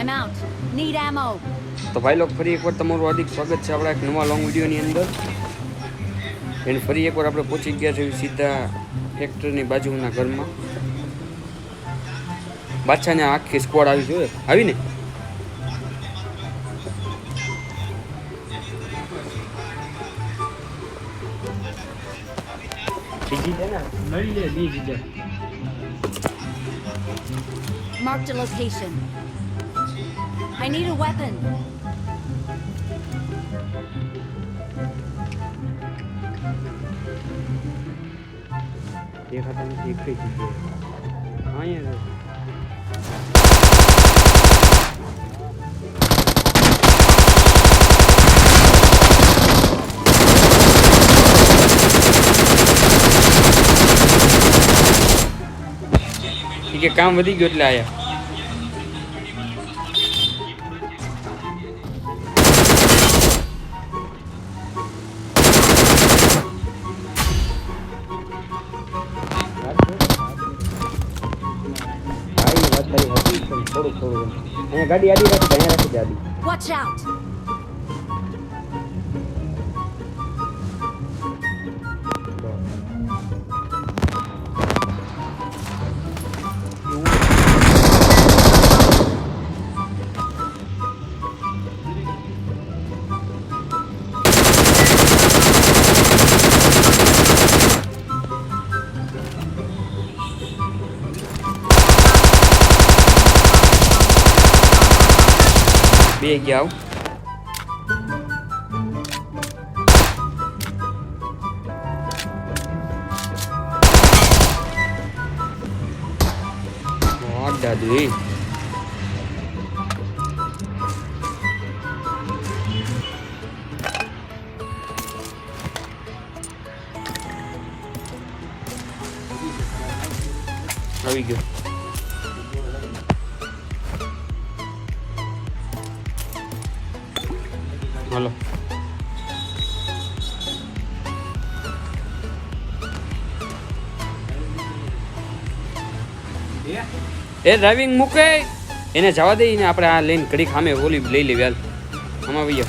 I'm out. Need ammo. તો ભાઈ લોકો ફરી એકવાર તમારું હાર્દિક સ્વાગત છે આપણા એક નવા લોંગ વિડીયોની અંદર એને ફરી એકવાર આપણે પહોંચી ગયા છે સીધા ફેક્ટરીની બાજુના ઘરમાં બાદશાહને આખી સ્કોડ આવી જોઈએ આવી ને બીજી છે ને મળી લે બીજી છે Marked a location. I need a weapon. દેખાતા નથી એકઈ જગ્યાએ અહીંયા જો. ઈ કે કામ વધી ગયું એટલે આયા થોડું થોડુંક અહીંયા ગાડી આડી રાખી અહીંયા રાખી દે વોચ Watch out. બે ગયા આવ વાહ દાદુ એ ડ્રાઇવિંગ મૂકે એને જવા દઈ ને આપણે આ લઈને ઘડી ખામે ઓલી લઈ લેવી હાલ. આમાં ભાઈ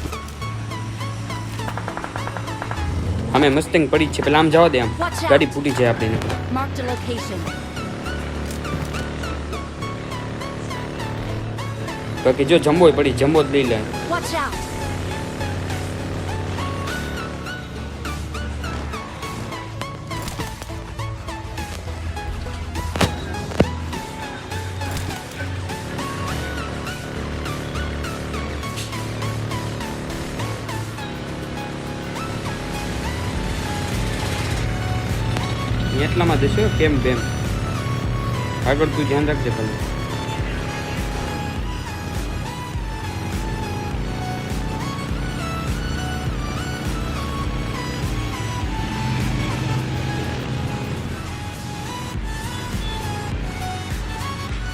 અમે મસ્તિંગ પડી છે પેલા આમ જવા દે આમ. ગાડી ફૂટી જાય આપણે. બાકી જો જમ્બો પડી જમ્બો જ લઈ લે. જશો કેમ બેમ આગળ તું ધ્યાન રાખજે ખાલી.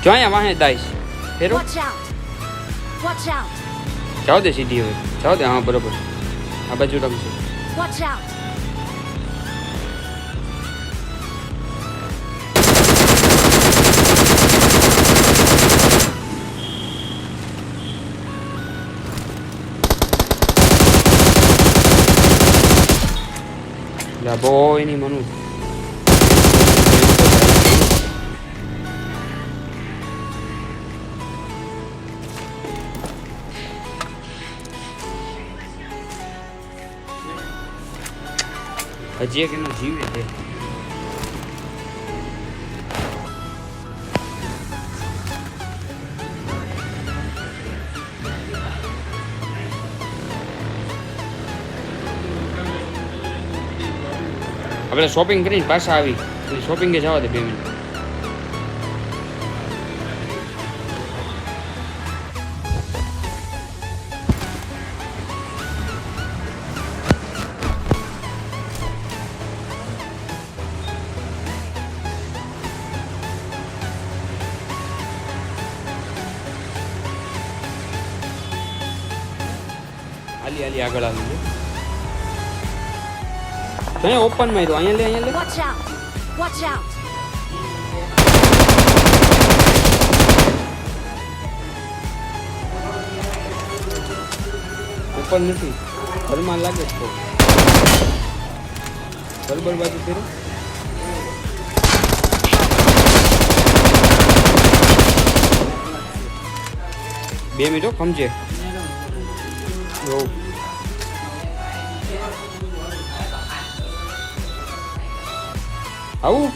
જો અહીંયા વાહે દાઈશ. ફેરો. જાઓ દે સીધી હવે. જાઓ દે હા બરોબર. આ બાજુ રમશે Watch out. બોયની મનુ હજી એક એનો જીવ છે આપણે શોપિંગ કરીને પાછા આવી. શોપિંગે જવા દે બે મિનિટ આલી આલી આગળ આવી છે ઓપનમાં અહીંયા લે અહીંયા લે. વોચ આઉટ વોચ આઉટ ઉપર નથી. ઘરમાં લાગે છે તો બરોબર બાજુ ફેરો. બે મિનિટ હો, ખમજે. આવું?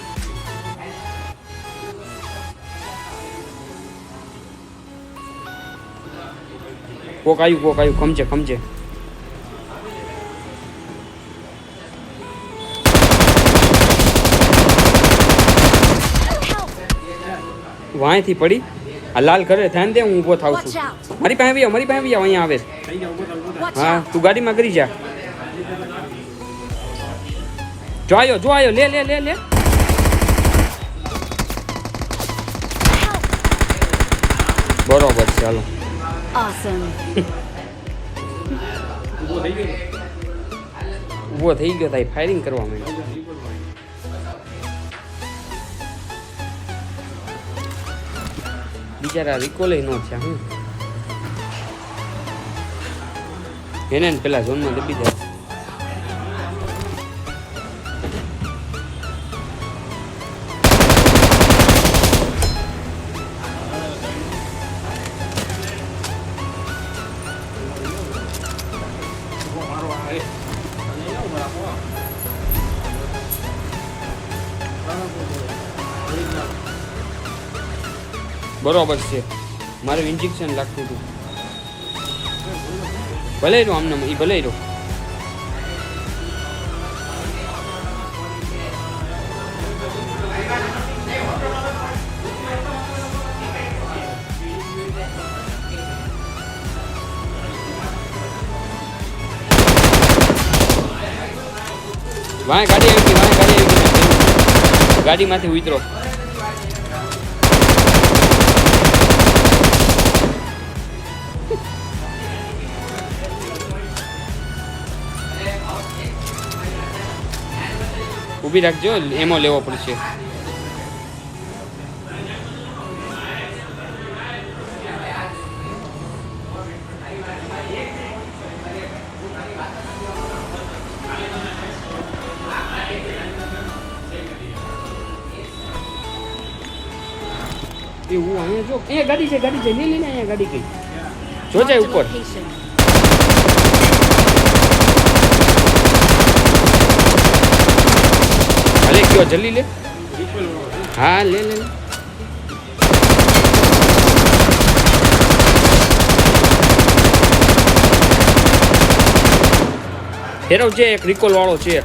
કોક આવ્યું કોક આવ્યું ખમજે ખમજે. વાંયથી પડી? આ લાલ કરે ધ્યાન દે હું ઊભો થાઉં છું. મારી પાસે આવી મારી પાસે આવી આવ અહીંયા આવે. હા તું ગાડીમાં કરી જા. જો આયો જો આયો લે લે લે લે. બરોબર છે હાલો ઊભો થઈ ગયો? થાય ફાયરિંગ કરવા માંડ્યો. બિચારા રિકોલે નો છે હું એને ને પેલા ઝોનમાં દબી દે. બરોબર છે. મારે ઇન્જેક્શન લાગતું હતું. ભલે રહ્યો આમને એ ભલે રહ્યો વાય ગાડી આવી ગાડી આવી ગાડીમાંથી ઉતરો. ઊભી રાખજો એમો લેવો પડશે. એવું હું અહીંયા જો અહીંયા ગાડી છે ગાડી છે. લે લે ને અહીંયા ગાડી ગઈ જો Marked જાય a ઉપર location. હાલે કયો જલ્દી લે. હા, લે લે હેરો છે એક રિકોલ વાળો છે.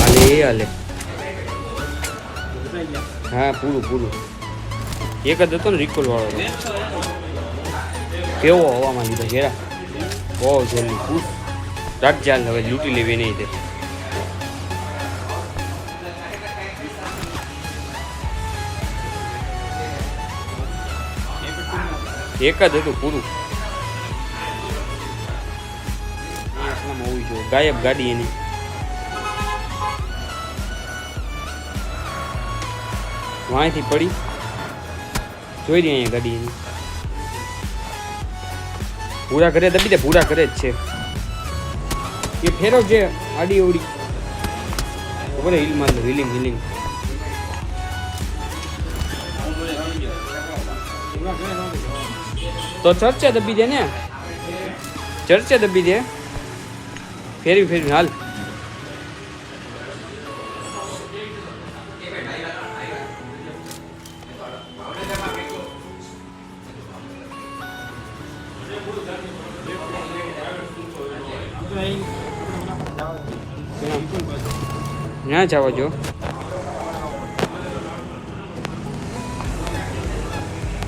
હાલે હાલે. હા, પૂરું પૂરું. એક જ હતો ને રિકોલ વાળો. કેવો હવામાં લીધો ઘેરા બહુ જલ્દી ખુશ રાખ ચાલ હવે લૂંટી લેવી નહીં તે. એક જ હતું પૂરું. હોવી જોઈએ ગાયબ ગાડી એની. વાંયથી પડી. જોઈ રહી અહીંયા ગાડી એની. પૂરા ઘરે દબી દે પૂરા ઘરે જ છે. એ ફેરો છે, આડી ઓડી ખબર હિલ માર હિલિંગ હિલિંગ. તો ચર્ચા દબી દે ને. ચર્ચા દબી દે. ફેરવી ફેરવી, હાલ. ના જવા જો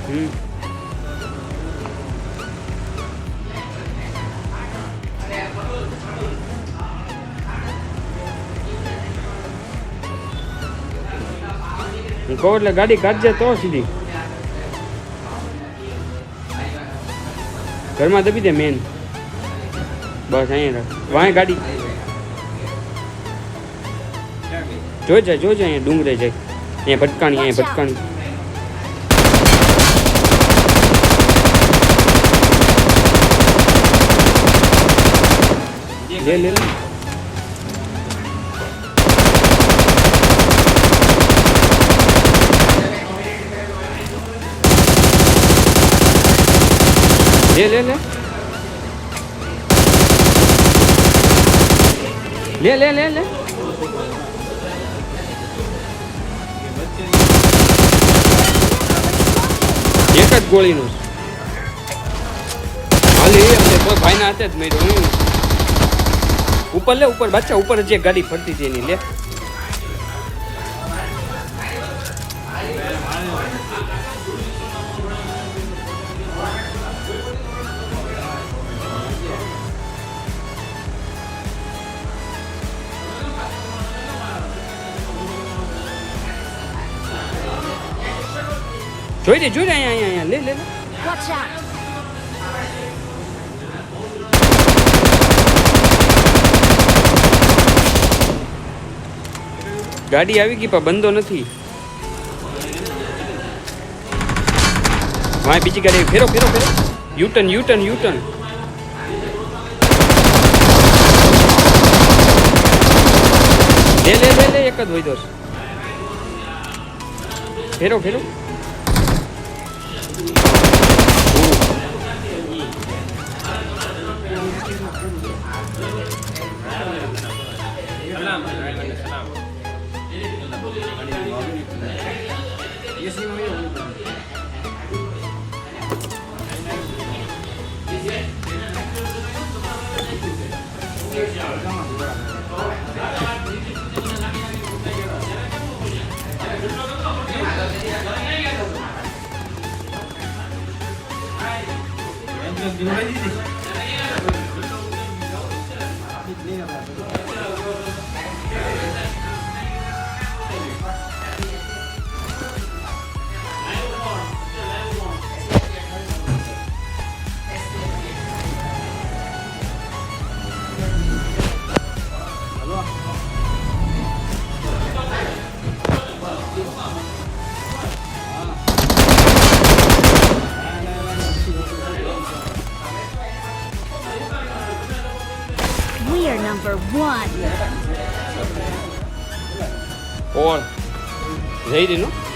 હમ હું કહું એટલે ગાડી કાઢજે તો સીધી ઘરમાં દબી દે મેન બસ અહીંયા રાખ. વાંય ગાડી. જોઈ જાય જોઈ જાય અહીંયા ડુંગરે જાય અહીંયા ભટકાણી અહીંયા ભટકાણી. લે લે લે. લે લે લે. લે લે લે લે. એક જ ગોળીનું. હાલી અમને કોઈ ભાઈના હાથે જ મેળ્યો ઉપર લે, ઉપર, બચ્ચા, ઉપર જે ગાડી ફરતી હતી એની, લે. જોઈ દે જોઈ દે અહીંયા અહીંયા અહીંયા લે લે લે Watch out! ગાડી આવી ગઈ પણ બંધો નથી. હા બીજી ગાડી આવી. ફેરો ફેરો ફેરો. U turn U turn U turn. લે લે લે લે એક જ હોય દોસ્ત ફેરો ફેરો. Thank you. Блин, не выводитесь. number one. Go on. Is that it, no?